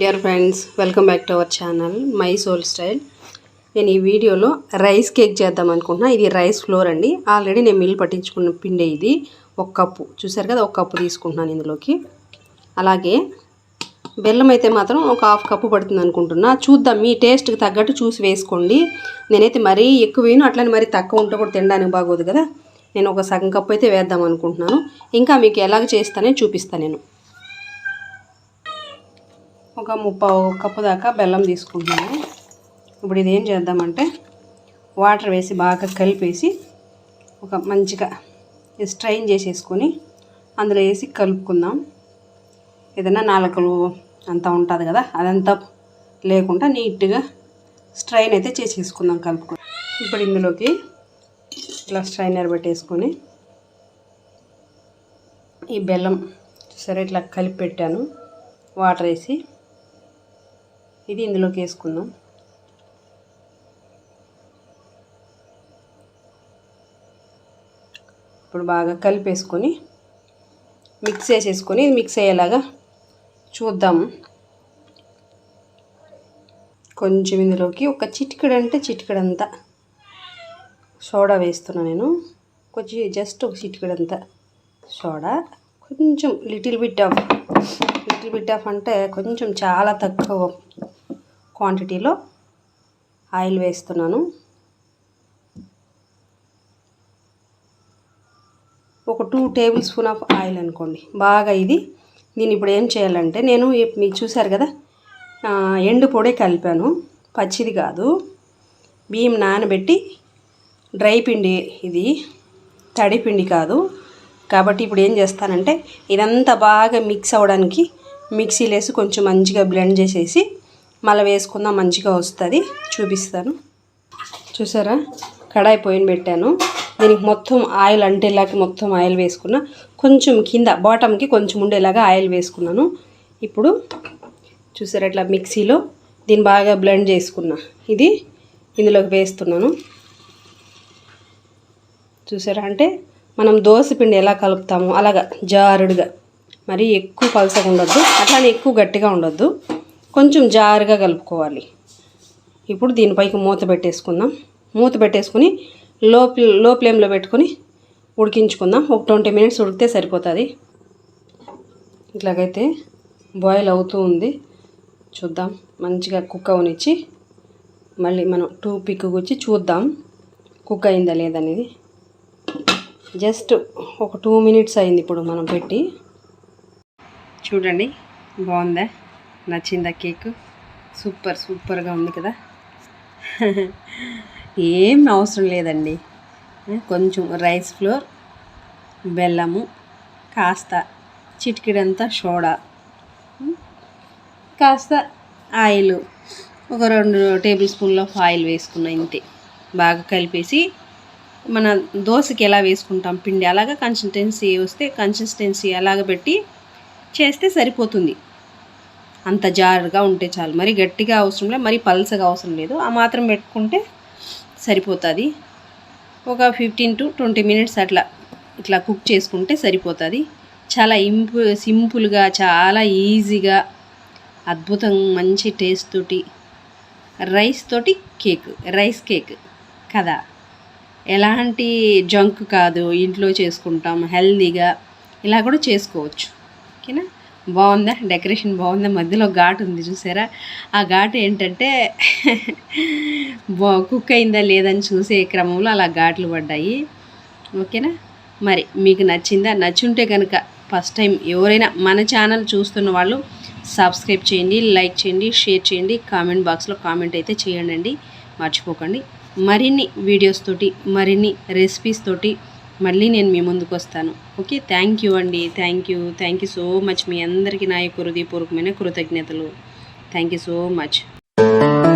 Dear friends welcome back to our channel my soul style నేను ఈ వీడియోలో rice cake చేద్దాం అనుకుంటున్నా. ఇది రైస్ ఫ్లోర్ అండి. ఆల్రెడీ నేను మిల్ పట్టించుకున్న పిండి ఇది. ఒక కప్పు. చూసారు కదా ఒక కప్పు తీసుకుంటున్నాను ఇందులోకి. అలాగే బెల్లం అయితే మాత్రం ఒక హాఫ్ కప్పు పడుతుంది అనుకుంటున్నా. చూద్దాం మీ టేస్ట్కి తగ్గట్టు చూసి వేసుకోండి. నేనైతే మరీ ఎక్కువ వేయను అట్లనే మరీ తక్కువ ఉంటే కూడా తినడానికి బాగోదు కదా. నేను ఒక సగం కప్పు అయితే వేద్దాం అనుకుంటున్నాను. ఇంకా మీకు ఎలాగ చేస్తానే చూపిస్తాను నేను. ఒక ముప్పావు కప్పు దాకా బెల్లం తీసుకుంటున్నాను. ఇప్పుడు ఇది ఏం చేద్దామంటే వాటర్ వేసి బాగా కలిపేసి ఒక మంచిగా స్ట్రైన్ చేసేసుకొని అందులో వేసి కలుపుకుందాం. ఏదైనా నాలుకలు అంతా ఉంటుంది కదా అదంతా లేకుండా నీట్గా స్ట్రైన్ అయితే చేసేసుకుందాం కలుపుకొని. ఇప్పుడు ఇందులోకి ఇలా స్ట్రైనర్ పెట్టేసుకొని ఈ బెల్లం సరే ఇట్లా కలిపి పెట్టాను. వాటర్ వేసి ఇది ఇందులోకి వేసుకుందాం. ఇప్పుడు బాగా కలిపేసుకొని మిక్స్ చేసేసుకొని మిక్స్ అయ్యేలాగా చూద్దాం. కొంచెం ఇందులోకి ఒక చిటికెడు అంటే చిటికడంతా సోడా వేస్తున్నా నేను. కొంచెం జస్ట్ ఒక చిటికడంతా సోడా. కొంచెం little bit of little bit of అంటే కొంచెం చాలా తక్కువ క్వాంటిటీలో ఆయిల్ వేస్తున్నాను. ఒక two tablespoon of oil అనుకోండి. బాగా ఇది. నేను ఇప్పుడు ఏం చేయాలంటే నేను మీకు చూసారు కదా ఎండు పొడి కలిపాను. పచ్చిది కాదు. బియ్యం నానబెట్టి డ్రై పిండి ఇది తడి పిండి కాదు. కాబట్టి ఇప్పుడు ఏం చేస్తానంటే ఇదంతా బాగా మిక్స్ అవ్వడానికి మిక్సీలో వేసి కొంచెం మంచిగా బ్లెండ్ చేసేసి మళ్ళీ వేసుకుందాం మంచిగా వస్తుంది. చూపిస్తాను. చూసారా? కడాయి పోయిన పెట్టాను. దీనికి మొత్తం ఆయిల్ అంటేలాకి మొత్తం ఆయిల్ వేసుకున్నా. కొంచెం కింద బాటమ్కి కొంచెం ఉండేలాగా ఆయిల్ వేసుకున్నాను. ఇప్పుడు చూసారా ఇట్లా మిక్సీలో దీన్ని బాగా బ్లెండ్ చేసుకున్నా. ఇది ఇందులోకి వేస్తున్నాను. చూసారా? అంటే మనం దోశ పిండి ఎలా కలుపుతామో అలాగా జారుడుగా. మరి ఎక్కువ పలసగా ఉండొద్దు. అట్లానే ఎక్కువ గట్టిగా ఉండొద్దు. కొంచెం జారుగా కలుపుకోవాలి. ఇప్పుడు దీనిపైకి మూత పెట్టేసుకుందాం. మూత పెట్టేసుకుని లో లో ఫ్లేమ్లో పెట్టుకొని ఉడికించుకుందాం. ఒక ట్వంటీ మినిట్స్ ఉడికితే సరిపోతుంది. ఇట్లాగైతే బాయిల్ అవుతూ ఉంది. చూద్దాం. మంచిగా కుక్ అవనిచ్చి మళ్ళీ మనం టూ పిక్ వచ్చి చూద్దాం. కుక్ అయిందా లేదనేది జస్ట్ ఒక టూ మినిట్స్ అయింది ఇప్పుడు మనం పెట్టి. చూడండి. బాగుందా? నచ్చిందా కేక్? సూపర్ సూపర్గా ఉంది కదా. ఏం అవసరం లేదండి. కొంచెం రైస్ ఫ్లోర్ బెల్లము కాస్త చిటికిడంతా సోడా కాస్త ఆయిల్ ఒక రెండు టేబుల్ స్పూన్ల ఆఫ్ ఆయిల్ వేసుకున్న ఇంతే. బాగా కలిపేసి మన దోశకి ఎలా వేసుకుంటాం పిండి అలాగా కన్సిస్టెన్సీ వస్తే కన్సిస్టెన్సీ అలాగ పెట్టి చేస్తే సరిపోతుంది. అంత జారుగా ఉంటే చాలు. మరి గట్టిగా అవసరం లేదు మరి పల్సగా అవసరం లేదు. ఆ మాత్రం పెట్టుకుంటే సరిపోతుంది. ఒక ఫిఫ్టీన్ టు ట్వంటీ మినిట్స్ అట్లా ఇట్లా కుక్ చేసుకుంటే సరిపోతుంది. చాలా ఇంపు సింపుల్గా చాలా ఈజీగా అద్భుతం మంచి టేస్ట్ తోటి రైస్ తోటి కేక్ రైస్ కేక్ కదా. ఎలాంటి జంక్ కాదు ఇంట్లో చేసుకుంటాం హెల్దీగా ఇలా కూడా చేసుకోవచ్చు. ఓకేనా? బాగుందా? డెకరేషన్ బాగుందా? మధ్యలో ఘాటు ఉంది చూసారా? ఆ ఘాటు ఏంటంటే కుక్ అయిందా లేదని చూసే క్రమంలో అలా ఘాట్లు పడ్డాయి. ఓకేనా? మరి మీకు నచ్చిందా? నచ్చుంటే కనుక ఫస్ట్ టైం ఎవరైనా మన ఛానల్ చూస్తున్న వాళ్ళు సబ్స్క్రైబ్ చేయండి లైక్ చేయండి షేర్ చేయండి కామెంట్ బాక్స్లో కామెంట్ అయితే చేయండి మర్చిపోకండి. మరిన్ని వీడియోస్ తోటి మరిన్ని రెసిపీస్ తోటి మళ్ళీ నేను మీ ముందుకు వస్తాను. ఓకే? థ్యాంక్ యూ అండి. Thank you. Thank you so much మీ అందరికీ నా యొక్క హృదయపూర్వకమైన కృతజ్ఞతలు. Thank you so much.